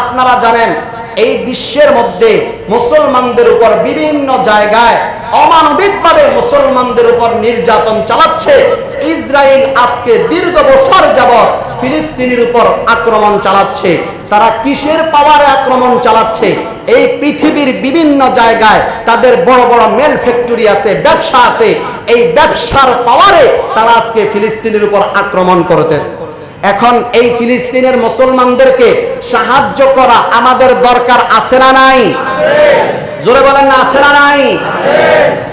আপনারা জানেন, এই বিশ্বের মধ্যে মুসলমানদের উপর বিভিন্ন জায়গায় অমানবিকভাবে মুসলমানদের উপর নির্যাতন চালাচ্ছে। ইসরায়েল আজকে দীর্ঘ বছর যাবৎ ফিলিস্তিনের উপর আক্রমণ চালাচ্ছে। তারা কিসের পাওয়ারে আক্রমণ চালাচ্ছে? এই পৃথিবীর বিভিন্ন জায়গায় তাদের বড় বড় মেল ফ্যাক্টরি আছে, ব্যবসা আছে। এই ব্যবসার পাওয়ারে তারা আজকে ফিলিস্তিনের উপর আক্রমণ করতেছে। এখন এই ফিলিস্তিনের মুসলমানদেরকে সাহায্য করা আমাদের দরকার আছে না নাই? জোরে বলেন না আছে না নাই?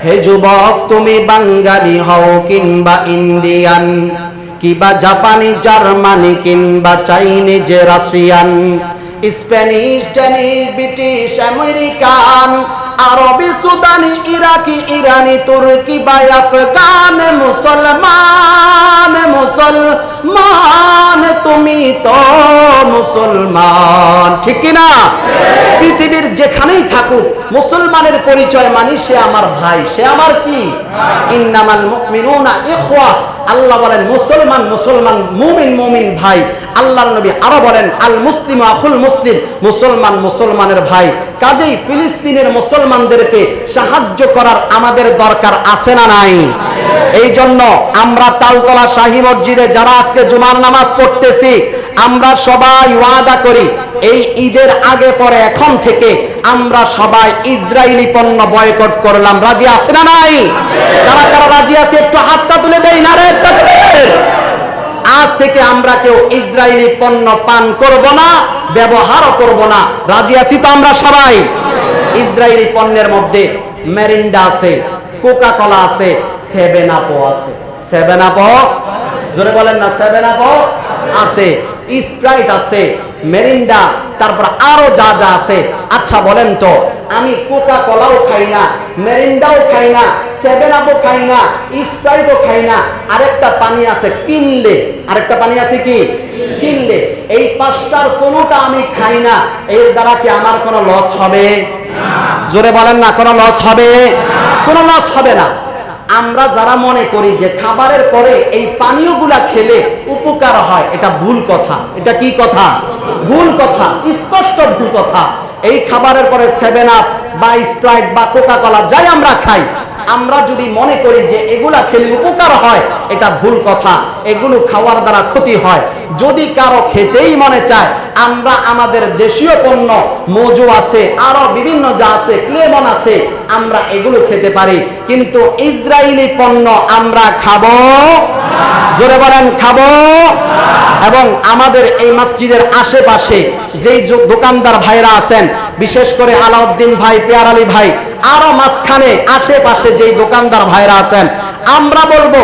হে যুবক, তুমি বাঙালি হও কিংবা ইন্ডিয়ান, কিবা জাপানি, জার্মানি, কিংবা Chinese Russian, Spanish Danish British, American, আরবি, সুদানি, ইরাকি, ইরানি, তুর্কি, বা আফগান, মুসলমান মুসলমান। তুমি তো মুসলমান। ঠিক কি না পৃথিবীর যেখানেই থাকুক মুসলমানের পরিচয় মানি সে আমার ভাই। সে আমার কি? আল্লাহ বলেন, মুসলমান মুসলমান, মুমিন মুমিন ভাই। আল্লাহর নবী আরও বলেন, আল মুসলিম আখুল মুসলিম, মুসলমান, মুসলমানের ভাই। কাজেই ফিলিস্তিনের মুসলমানদেরকে সাহায্য করার আমাদের দরকার আছে না নাই? এই জন্য আমরা তালতলা শাহী মসজিদে যারা আজকে জুমার নামাজ পড়তেছি আমরা সবাই ওয়াদা করি, এই ঈদের আগে পরে এখন থেকে আমরা সবাই ইসরায়েলি পণ্য বয়কট করলাম। রাজি আছে না নাই? তারা কারা রাজি আছে? একটু হাতটা তুলে দেই না রে আজ থেকে আমরা কেউ ইসরায়েলি পণ্য পান করব না, ব্যবহারও করব না। রাজি আছি তো আমরা সবাই? ইসরায়েলি পণ্যের মধ্যে মেরিন্ডা আছে কোকা কলা আছে, সেভেন আপও আছে। সেভেন আপও? জোরে বলেন না, সেভেন আপও আছে। স্প্রাইট আছে মেরিন্ডা তারপর আরও যা যা আছে। আচ্ছা বলেন তো, আমি কোকা কলাও খাই না মেরিন্ডাও খাই না সেভেন আপও খাই না স্প্রাইটও খাই না। আরেকটা পানি আছে কিনলে, আরেকটা পানি আছে কি? কিনলে। এই পাঁচটার কোনোটা আমি খাই না, এর দ্বারা কি আমার কোনো লস হবে? জোরে বলেন না, কোনো লস হবে? কোনো লস হবে না। আমরা যারা মনে করি যে খাবারের পরে এই পানীয়গুলা খেলে উপকার হয়, এটা ভুল কথা। এটা কি কথা? ভুল কথা, স্পষ্ট ভুল কথা। এই খাবারের পরে সেভেন আপ বা স্প্রাইট বা কোকা কলা যাই আমরা খাই, আমরা যদি মনে করি যে এগুলা খেলে উপকার হয়, এটা ভুল কথা। এগুলো খাওয়ার দ্বারা ক্ষতি হয়। যদি কারও খেতেই মনে চায়, আমরা আমাদের দেশীয় পণ্য, মজু আছে, আরও বিভিন্ন যা আছে, ক্লেমন আছে আমরা এগুলো খেতে পারি। কিন্তু ইসরায়েলি পণ্য আমরা খাব জোরে বলেন, খাব এবং আমাদের এই মসজিদের আশেপাশে যেই দোকানদার ভাইরা আছেন, বিশেষ করে আলাউদ্দিন ভাই, পেয়ার আলী ভাই, আরও মাঝখানে আশেপাশে যেই দোকানদার ভাইরা আছেন, আমরা বলব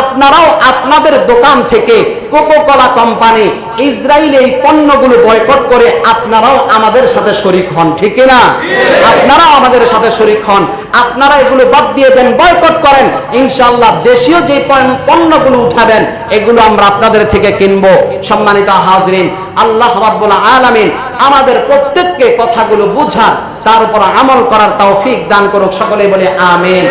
আপনারাও আপনাদের দোকান থেকে কোকো কলা কোম্পানি ইসরায়েল এই পণ্যগুলো বয়কট করে আপনারাও আমাদের সাথে শরিক হন, ঠিক না আপনারাও আমাদের সাথে শরিক হন। আপনারা এগুলো বাদ দিয়ে দেন, বয়কট করেন। ইনশাআল্লাহ দেশীয় যে পণ্যগুলো উঠাবেন, এগুলো আমরা আপনাদের থেকে কিনবো। সম্মানিত হাজরিন, আল্লাহ রাব্বুল আলামিন আমাদের প্রত্যেককে কথাগুলো বুঝার তার উপর আমল করার তৌফিক দান করুক সকলে বলে আমিন।